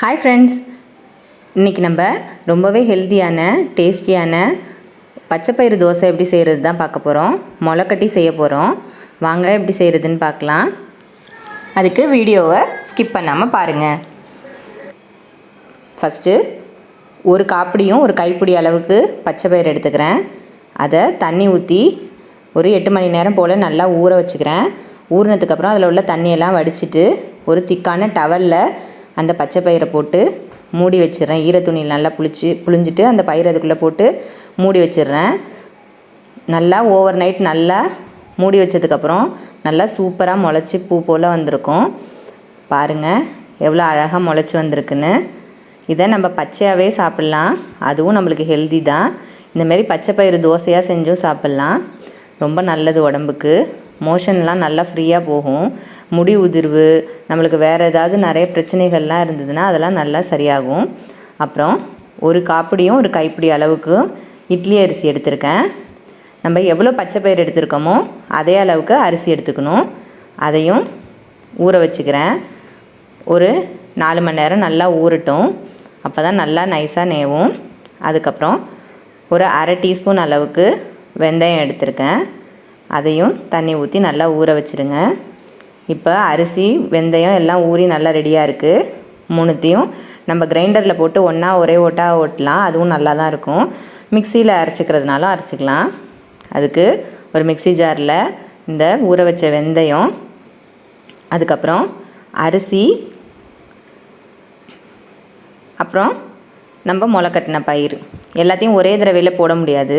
Hi friends இன்றைக்கி நம்ம ரொம்பவே ஹெல்த்தியான டேஸ்டியான பச்சைப்பயிறு தோசை எப்படி செய்கிறது தான் பார்க்க போகிறோம் முளைக்கட்டி செய்ய போகிறோம் வாங்க எப்படி செய்கிறதுன்னு பார்க்கலாம். அதுக்கு வீடியோவை ஸ்கிப் பண்ணாமல் பாருங்கள் ஃபஸ்ட்டு ஒரு காப்பிடியும் ஒரு கைப்பிடி அளவுக்கு பச்சை பயிறு எடுத்துக்கிறேன். அதை தண்ணி ஊற்றி ஒரு எட்டு மணி நேரம் போல் நல்லா ஊற வச்சுக்கிறேன். ஊறினதுக்கப்புறம் அதில் உள்ள தண்ணியெல்லாம் வடிச்சிட்டு ஒரு திக்கான டவலில் அந்த பச்சை பயிரை போட்டு மூடி வச்சிடுறேன். ஈர துணியில் நல்லா புளிச்சு புளிஞ்சிட்டு அந்த பயிரை அதுக்குள்ளே போட்டு மூடி வச்சிடுறேன். நல்லா ஓவர் நைட் நல்லா மூடி வச்சதுக்கப்புறம் நல்லா சூப்பராக முளைச்சி பூ போல் வந்திருக்கும். பாருங்கள் எவ்வளோ அழகாக முளைச்சி வந்திருக்குன்னு. இதை நம்ம பச்சையாகவே சாப்பிட்லாம். அதுவும் நம்மளுக்கு ஹெல்தி தான். இந்தமாரி பச்சை பயிறு தோசையாக செஞ்சும் சாப்பிட்லாம். ரொம்ப நல்லது உடம்புக்கு. மோஷன்லாம் நல்லா ஃப்ரீயாக போகும். முடி உதிர்வு நம்மளுக்கு வேறு ஏதாவது நிறைய பிரச்சனைகள்லாம் இருந்ததுன்னா அதெல்லாம் நல்லா சரியாகும். அப்புறம் ஒரு காப்பிடியும் ஒரு கைப்பிடி அளவுக்கு இட்லி அரிசி எடுத்திருக்கேன். நம்ம எவ்வளோ பச்சை பயிர் எடுத்திருக்கோமோ அதே அளவுக்கு அரிசி எடுத்துக்கணும். அதையும் ஊற வச்சுக்கிறேன். ஒரு நாலு மணி நேரம் நல்லா ஊறட்டும். அப்போ தான் நல்லா நைஸாக நேவும். அதுக்கப்புறம் ஒரு அரை டீஸ்பூன் அளவுக்கு வெந்தயம் எடுத்திருக்கேன். அதையும் தண்ணி ஊற்றி நல்லா ஊற வச்சுருங்க. இப்போ அரிசி வெந்தயம் எல்லாம் ஊறி நல்லா ரெடியாக இருக்குது மூணுத்தையும் நம்ம கிரைண்டரில் போட்டு ஒன்றா ஒரே ஓட்டாக ஓட்டலாம். அதுவும் நல்லா தான் இருக்கும். மிக்சியில் அரைச்சிக்கிறதுனாலும் அரைச்சிக்கலாம். அதுக்கு ஒரு மிக்சி ஜாரில் இந்த ஊற வச்ச வெந்தயம் அதுக்கப்புறம் அரிசி அப்புறம் நம்ம முளைக்கட்டின பயிர். எல்லாத்தையும் ஒரே தடவையில் போட முடியாது.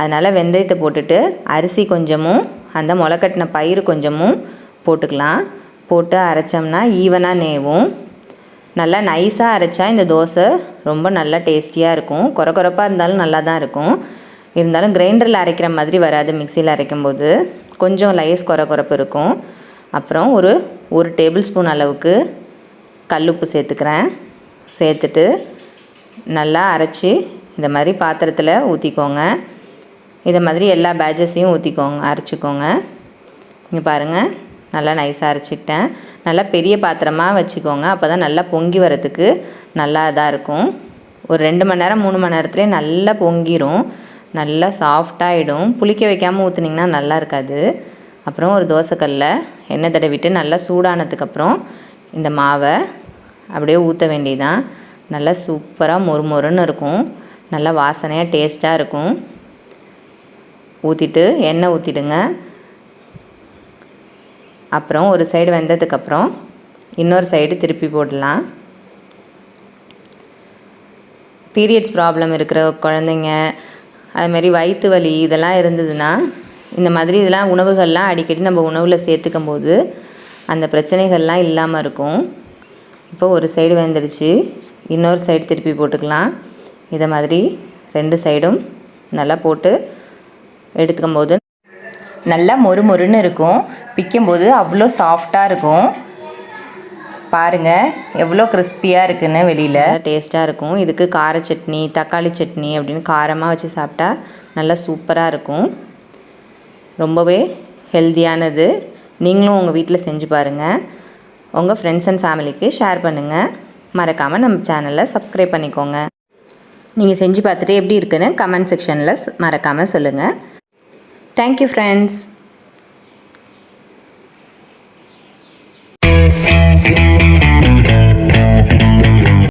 அதனால் வெந்தயத்தை போட்டுட்டு அரிசி கொஞ்சமும் அந்த முளைக்கட்டின பயிர் கொஞ்சமும் போட்டுக்கலாம். போட்டு அரைச்சோம்னா ஈவனாக நேவும். நல்லா நைஸாக அரைச்சா இந்த தோசை ரொம்ப நல்லா டேஸ்டியாக இருக்கும். குறை குறைப்பாக இருந்தாலும் நல்லா தான் இருக்கும். இருந்தாலும் கிரைண்டரில் அரைக்கிற மாதிரி வராது மிக்சியில் அரைக்கும்போது. கொஞ்சம் லைஸ் குறை குறைப்பு இருக்கும். அப்புறம் ஒரு ஒரு டேபிள் ஸ்பூன் அளவுக்கு கல்லுப்பு சேர்த்துக்கிறேன். சேர்த்துட்டு நல்லா அரைச்சி இந்த மாதிரி பாத்திரத்தில் ஊற்றிக்கோங்க இதை மாதிரி எல்லா பேட்சஸையும் ஊற்றிக்கோங்க அரைச்சிக்கோங்க. இங்கே பாருங்கள் நல்லா நைஸாக அரைச்சிக்கிட்டேன். நல்லா பெரிய பாத்திரமாக வச்சுக்கோங்க. அப்போ தான் நல்லா பொங்கி வரத்துக்கு நல்லா இதாக இருக்கும். ஒரு ரெண்டு மணி நேரம் மூணு மணி நேரத்துலேயே நல்லா பொங்கிடும் நல்லா சாஃப்டாகிடும் புளிக்க வைக்காமல் ஊற்றுனீங்கன்னா நல்லா இருக்காது. அப்புறம் ஒரு தோசைக்கல்லில் எண்ணெய் தடவிட்டு நல்லா சூடானதுக்கப்புறம் இந்த மாவை அப்படியே ஊற்ற வேண்டியதான் நல்லா சூப்பராக மொறு மொறுன்னு இருக்கும். நல்லா வாசனையாக டேஸ்ட்டாக இருக்கும். ஊற்றிட்டு எண்ணெய் ஊற்றிடுங்க அப்புறம் ஒரு சைடு வெந்ததுக்கப்புறம் இன்னொரு சைடு திருப்பி போடலாம். பீரியட்ஸ் ப்ராப்ளம் இருக்கிற குழந்தைங்க அதுமாரி வயிற்று வலி இதெல்லாம் இருந்ததுன்னா இந்த மாதிரி இதெல்லாம் உணவுகள்லாம் அடிக்கடி நம்ம உணவில் சேர்த்துக்கும் போது அந்த பிரச்சனைகள்லாம் இல்லாமல் இருக்கும். இப்போ ஒரு சைடு வெந்துடுச்சு. இன்னொரு சைடு திருப்பி போட்டுக்கலாம். இதை மாதிரி ரெண்டு சைடும் நல்லா போட்டு எடுத்துக்கும் போது நல்லா மொறு மொறுன்னு இருக்கும். பிக்கும்போது அவ்வளோ சாஃப்டாக இருக்கும். பாருங்கள் எவ்வளோ கிறிஸ்பியாக இருக்குன்னு வெளியில். டேஸ்ட்டாக இருக்கும். இதுக்கு கார சட்னி தக்காளி சட்னி அப்படின்னு காரமாக வச்சு சாப்பிட்டா நல்லா சூப்பராக இருக்கும். ரொம்பவே ஹெல்த்தியானது நீங்களும் உங்கள் வீட்டில் செஞ்சு பாருங்கள் உங்கள் ஃப்ரெண்ட்ஸ் அண்ட் ஃபேமிலிக்கு ஷேர் பண்ணுங்கள் மறக்காமல் நம்ம சேனலை சப்ஸ்கிரைப் பண்ணிக்கோங்க. நீங்கள் செஞ்சு பார்த்துட்டு எப்படி இருக்குன்னு கமெண்ட் செக்ஷனில் மறக்காமல் சொல்லுங்கள் தேங்க் யூ ஃப்ரெண்ட்ஸ்